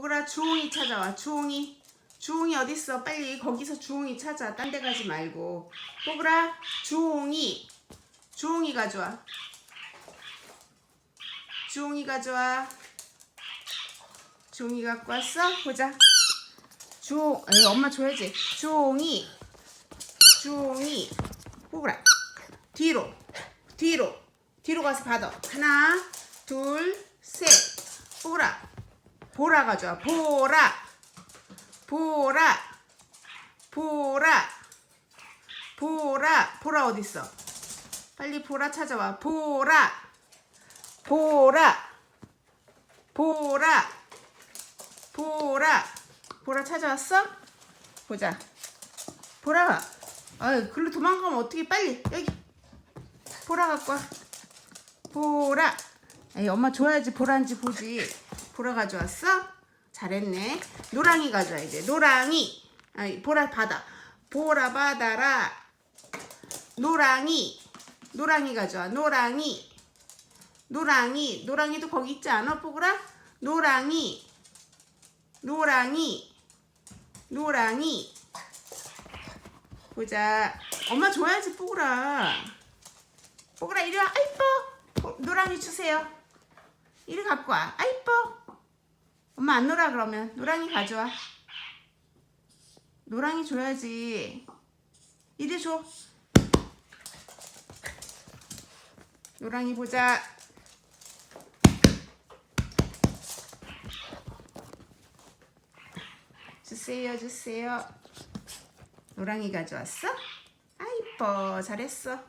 뽀글아 주홍이 찾아와. 주홍이. 주홍이 어딨어? 빨리 거기서 주홍이 찾아. 딴 데 가지 말고. 뽀글아 주홍이. 주홍이 가져와. 주홍이 가져와. 주홍이 갖고 왔어? 보자. 주홍 에이, 엄마 줘야지. 주홍이. 주홍이. 뽀글아 뒤로. 뒤로. 뒤로 가서 받아. 하나 둘셋. 뽀글아 보라 가져와 보라. 보라. 보라. 보라. 보라 어딨어? 빨리 보라 찾아와. 보라. 보라. 보라. 보라. 보라 찾아왔어? 보자. 보라 아유 글로 도망가면 어떻게 빨리. 여기. 보라 갖고 와. 보라. 에이 엄마 줘야지. 보라인지 보지 보라 가져왔어? 잘했네. 노랑이 가져와 이제. 노랑이. 아이 보라 받아 보라 받아라. 노랑이. 노랑이 가져와. 노랑이. 노랑이. 노랑이도 거기 있지 않아 뽀글아? 노랑이. 노랑이. 노랑이. 보자. 엄마 줘야지 뽀글아 뽀글아 이리 와. 아이뻐. 어, 노랑이 주세요. 이리 갖고 와. 아이뻐 엄마 안 놀아 그러면? 노랑이 가져와. 노랑이 줘야지. 이리 줘. 노랑이 보자. 주세요 주세요. 노랑이 가져왔어? 아 이뻐. 잘했어